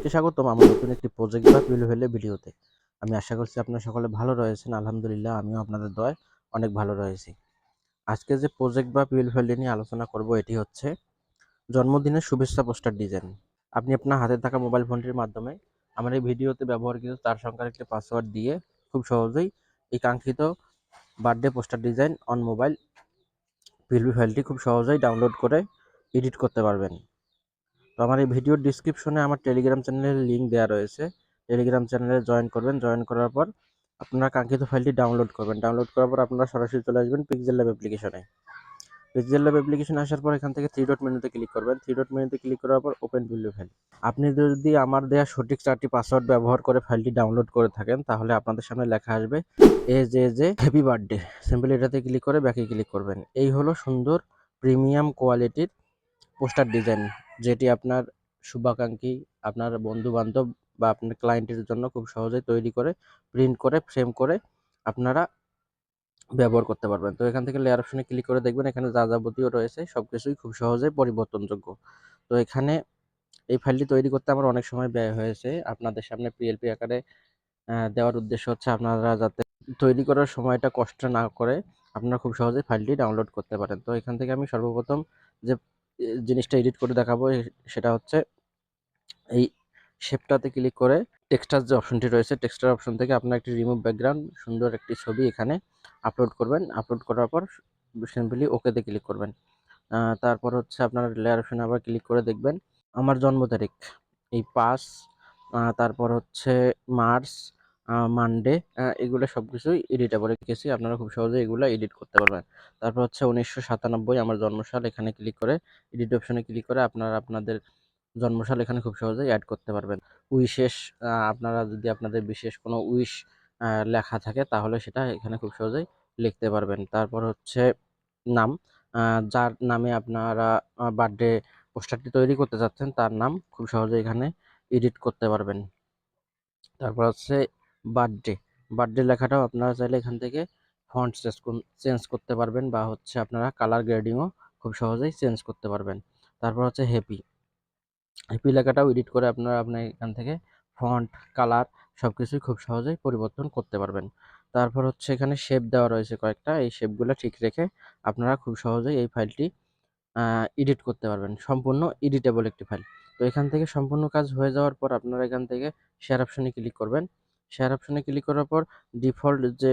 সবাইকে স্বাগতম আমার নতুন একটি প্রজেক্ট বা পিল হলে ভিডিওতে। আমি আশা করছি আপনারা সকলে ভালো রয়েছেন, আলহামদুলিল্লাহ আমিও আপনাদের দয় অনেক ভালো রয়েছি। আজকে যে প্রজেক্ট বা পিল ফেলে নিয়ে আলোচনা করব এটি হচ্ছে জন্মদিনের শুভেচ্ছা পোস্টার ডিজাইন। আপনি আপনার হাতে থাকা মোবাইল ফোনটির মাধ্যমে আমার এই ভিডিওতে ব্যবহৃত তার সংখ্যার একটি পাসওয়ার্ড দিয়ে খুব সহজেই এই কাঙ্ক্ষিত birthday poster design on mobile PLP ফাইলটি খুব সহজেই ডাউনলোড করে এডিট করতে পারবেন। তো আমার এই ভিডিওর ডিসক্রিপশনে আমার টেলিগ্রাম চ্যানেলের লিঙ্ক দেওয়া রয়েছে। টেলিগ্রাম চ্যানেলে জয়েন করবেন। জয়েন করার পর আপনারা কাঙ্ক্ষিত ফাইলটি ডাউনলোড করবেন। ডাউনলোড করার পর আপনারা সরাসরি চলে আসবেন পিক্সেল ল্যাব অ্যাপ্লিকেশনে পিক্সেল ল্যাব অ্যাপ্লিকেশনে আসার পর এখান থেকে থ্রি ডট মেনুতে ক্লিক করবেন। থ্রি ডট মেনুতে ক্লিক করার পর ওপেন ভিডিও ফাইল আপনি যদি আমার দেওয়া সঠিক চারটি পাসওয়ার্ড ব্যবহার করে ফাইলটি ডাউনলোড করে থাকেন, তাহলে আপনাদের সামনে লেখা আসবে A J J happy birthday simple এটাতে ক্লিক করে ব্যাকে ক্লিক করবেন। এই হলো সুন্দর প্রিমিয়াম কোয়ালিটির পোস্টার ডিজাইন যেটি আপনার শুভাকাঙ্ক্ষী, আপনার বন্ধু বান্ধব বা আপনার ক্লায়েন্টের জন্য খুব সহজেই তৈরি করে প্রিন্ট করে ফ্রেম করে আপনারা ব্যবহার করতে পারবেন। তো এখান থেকে লেয়ার অপশনে ক্লিক করে দেখবেন, এখানে যা যাবতীয় রয়েছে সব কিছুই খুব সহজেই পরিবর্তনযোগ্য। তো এখানে এই ফাইলটি তৈরি করতে আমার অনেক সময় ব্যয় হয়েছে। আপনাদের সামনে পিএলপি আকারে দেওয়ার উদ্দেশ্য হচ্ছে আপনারা যাতে তৈরি করার সময়টা কষ্ট না করে আপনারা খুব সহজেই ফাইলটি ডাউনলোড করতে পারেন। তো এখান থেকে আমি সর্বপ্রথম যে জিনিসটা এডিট করে দেখাবো। সেটা হচ্ছে এই শেপটাতে ক্লিক করে টেক্সটার যে অপশনটি রয়েছে টেক্সটার অপশন থেকে আপনার একটি রিমুভ ব্যাকগ্রাউন্ড সুন্দর একটি ছবি এখানে আপলোড করবেন। আপলোড করার পর সিম্পলি ওকেতে ক্লিক করবেন। তারপর হচ্ছে আপনার লেয়ার অপশনে আবার ক্লিক করে দেখবেন। আমার জন্ম তারিখ, এই পাস তারপর হচ্ছে মার্চ মানডে এগুলো সব কিছুই এডিটেবল রেখেছি। আপনারা খুব সহজে এগুলো এডিট করতে পারবেন। তারপর হচ্ছে উনিশশো সাতানব্বই আমার জন্মসাল, এখানে ক্লিক করে এডিট অপশনে ক্লিক করে আপনারা আপনাদের জন্মসাল এখানে খুব সহজেই অ্যাড করতে পারবেন। উইশেষ আপনারা যদি আপনাদের বিশেষ কোনো উইশ লেখা থাকে তাহলে সেটা এখানে খুব সহজেই লিখতে পারবেন। তারপর হচ্ছে নাম যার নামে আপনারা বার্থডে পোস্টারটি তৈরি করতে চাচ্ছেন তার নাম খুব সহজে এখানে এডিট করতে পারবেন। তারপর হচ্ছে বার্থডে। বার্থডে লেখাটাও আপনারা চাইলে এখান থেকে ফন্ট চেঞ্জ করতে পারবেন বা হচ্ছে আপনারা কালার গ্রেডিংও খুব সহজেই চেঞ্জ করতে পারবেন। তারপর হচ্ছে হ্যাপি হ্যাপি লেখাটাও এডিট করে আপনারা আপনার এখান থেকে ফন্ট কালার সব কিছুই খুব সহজেই পরিবর্তন করতে পারবেন। তারপর হচ্ছে এখানে শেপ দেওয়া রয়েছে কয়েকটা। এই শেপগুলো ঠিক রেখে আপনারা খুব সহজেই এই ফাইলটি এডিট করতে পারবেন। সম্পূর্ণ এডিটেবল একটি ফাইল তো এখান থেকে সম্পূর্ণ কাজ হয়ে যাওয়ার পর আপনারা এখান থেকে শেয়ার অপশনে ক্লিক করবেন। শেয়ার অপশনে ক্লিক করার পর ডিফল্ট যে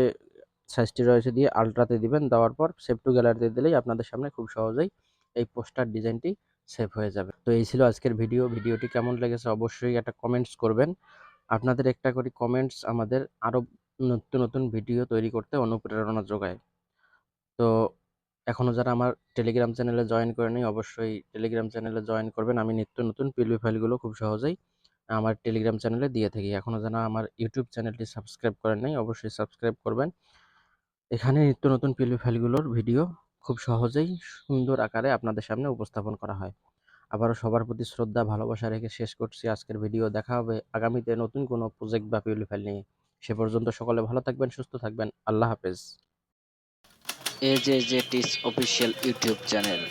সাইজটি রয়েছে দিয়ে আলট্রাতে দিবেন। দেওয়ার পর সেভ টু গ্যালারিতে দিলেই আপনাদের সামনে খুব সহজেই এই পোস্টার ডিজাইনটি সেভ হয়ে যাবে। তো এই ছিল আজকের ভিডিও ভিডিওটি কেমন লেগেছে অবশ্যই একটা কমেন্টস করবেন। আপনাদের একটা করে কমেন্টস আমাদের আরও নতুন নতুন ভিডিও তৈরি করতে অনুপ্রেরণা যোগায়। তো এখনও যারা আমার টেলিগ্রাম চ্যানেলে জয়েন করেনি, অবশ্যই টেলিগ্রাম চ্যানেলে জয়েন করবেন। আমি নিত্য নতুন পিলবি ফাইলগুলো খুব সহজেই আমার টেলিগ্রাম চ্যানেলে দিয়ে থাকি। এখনও যারা আমার ইউটিউব চ্যানেলটি সাবস্ক্রাইব করেন নাই, অবশ্যই সাবস্ক্রাইব করবেন। এখানে নিত্য নতুন পিলবি ফাইলগুলোর ভিডিও খুব সহজেই সুন্দর আকারে আপনাদের সামনে উপস্থাপন করা হয়। আবারও সবার প্রতি শ্রদ্ধা, ভালোবাসা রেখে শেষ করছি আজকের ভিডিও দেখা হবে আগামীতে নতুন কোনো প্রজেক্ট বা পিউলি ফাইল নিয়ে। সে পর্যন্ত সকলে ভালো থাকবেন, সুস্থ থাকবেন। আল্লাহ হাফেজ। এ জে জে টিস অফিসিয়াল ইউটিউব চ্যানেল